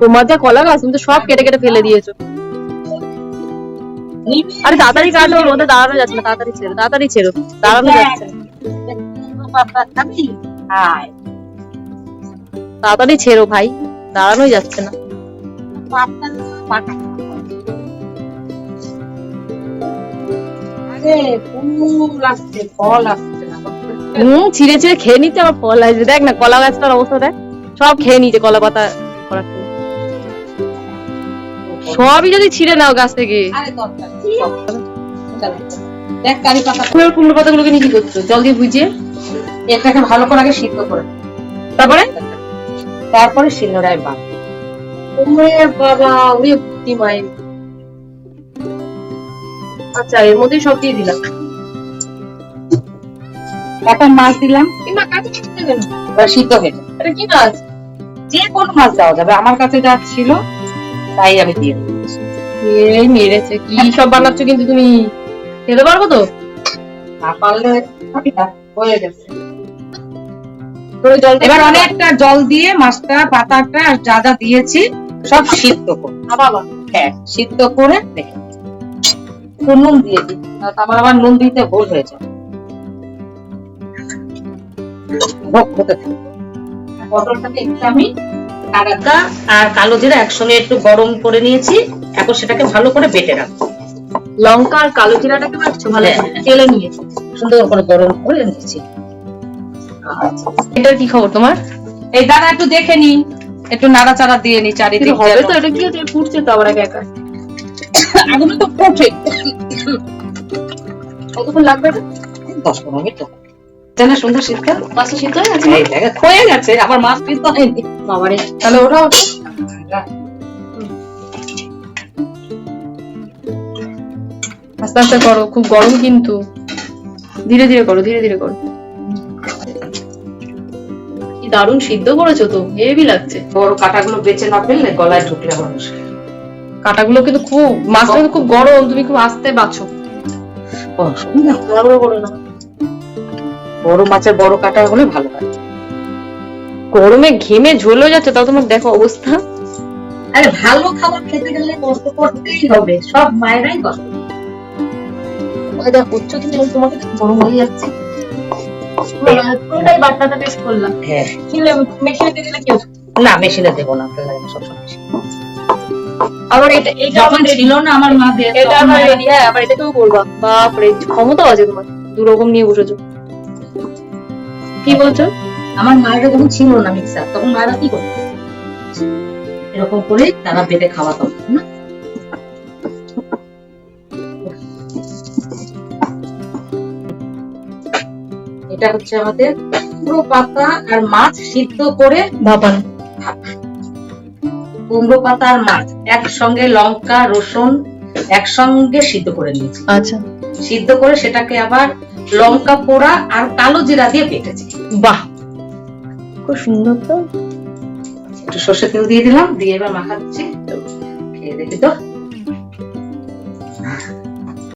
তোমার যা কলা গাছ তুমি তো সব কেটে কেটে ফেলে দিয়েছ। আরে তাড়াতাড়ি কাটো মধ্যে দাঁড়ানো যাচ্ছে না তাড়াতাড়ি ছেড়ো তাড়াতাড়ি ছেড়ো দাঁড়ানো যাচ্ছে তাড়াতাড়ি ছেড়ো ভাই দাঁড়ানোই যাচ্ছে না। হুম ছিঁড়ে ছিঁড়ে খেয়ে নিচ্ছে আবার ফল আসবে। দেখ না কলা গাছটার অবস্থা দেখ। সব খেয়ে নিচ্ছে কলা পাতা খেয়ে। সবই যদি ছিঁড়ে নাও গাছ থেকে। দেখ কারি পাতা। ফুলের কুমড়ো পাতাগুলোকে নিয়ে কি করছ? জল দিয়ে বুঝিয়ে এটাকে ভালো করে আগে সিদ্ধ করে তারপরে? তারপরে শিলনোড়ায় ওরে বাবা ওরে মায়ের আচ্ছা এর মধ্যেই সব দিয়ে দিলাম। একটা মাছ দিলাম। কিংবা কাঁচা ছিঁড়তে কেন? সিদ্ধ হয়ে। এটা কি মাছ? যে কোনো মাছ দেওয়া যাবে। আমার কাছে যা ছিল তাই আমি দিয়ে এই মেরেছে কি সব বানাচ্ছ কিন্তু তুমি? খেতে পারব তো? না পারলে হয়ে গেছে। এবার অনেকটা জল দিয়ে মাছটা পাতাটা আর যা যা দিয়েছি সব সিদ্ধ করো হ্যাঁ সিদ্ধ করে রেখে নুন দিয়ে দিই আমার আবার নুন দিতে ভুল হয়ে যায়। ভোগ হতে থাকে। পটলটাকে একটু আমি আদা আর কালো জিরা একসঙ্গে একটু গরম করে নিয়েছি। এখন সেটাকে ভালো করে বেটে রাখব। লঙ্কা আর কালো জিরাটাকে মাখছো ভালো হ্যাঁ। তেলে নিয়ে সুন্দর করে গরম করে নিয়েছি। এটার কি খবর তোমার? এই দাদা একটু দেখে নি। একটু নাড়াচাড়া দিয়ে নি চারিদিক হবে তো এটা কি হচ্ছে ফুটছে তো আবার একা আগুন তো ফুটে কতক্ষণ লাগবে? দশ পনেরো মিনিট জানা সুন্দর শীতকাল? মাছটা সিদ্ধ হয়ে গেছে হয়ে গেছে আবার মাছ তো হয়নি বাবারে। তাহলে ওটা আস্তে আস্তে করো খুব গরম কিন্তু। ধীরে ধীরে করো ধীরে ধীরে করো। কি দারুণ সিদ্ধ করেছ তো হেভি লাগছে। বড় কাটাগুলো বেঁচে না ফেললে গলায় ঢুকলে মুশকিল। কাটাগুলো কিন্তু খুব মাছটা কিন্তু খুব গরম তুমি খুব আস্তে বাছো? বড় করো না। বড় মাছের বড় কাটা হলে ভালো হয়। গরমে ঘেমে ঝুলে যাচ্ছে তাও তোমার দেখো অবস্থা। আরে ভালো খাবার খেতে গেলে কষ্ট করতেই হবে সব মায়েরাই কষ্ট। দেখো উচ্চ তুমি তোমাকে গরম হয়ে যাচ্ছে। পুরোটাই বাটনাটা টেস্ট করলাম। হ্যাঁ। মেশিনে দিয়ে দিলে কি? না মেশিনে দেবো না সবসময় machine আবার এটা এটা যখন আমার। ছিল না আমার মা দিয়ে এটা আমার রেডি হ্যাঁ আবার এটাকেও করবা বাপরে ক্ষমতা আছে তোমার। দু রকম নিয়ে বসেছো। কি বলছো? আমার মায়েরা যখন ছিল না মিক্সার তখন মায়েরা কি করতো? এরকম করে তারা বেটে খাওয়াতো না? এটা হচ্ছে আমাদের পুরো পাতা আর মাছ সিদ্ধ করে ভাপান কুমড়ো পাতা আর মাছ একসঙ্গে লঙ্কা রসুন একসঙ্গে সিদ্ধ করে নিয়েছি। আচ্ছা। সিদ্ধ করে সেটাকে আবার লঙ্কা পোড়া আর কালো জিরা দিয়ে বেটেছি। বাহ। খুব সুন্দর তো। একটু সর্ষে তেল দিয়ে দিলাম দিয়ে এবার মাখাচ্ছি। খেয়ে দেখি তো।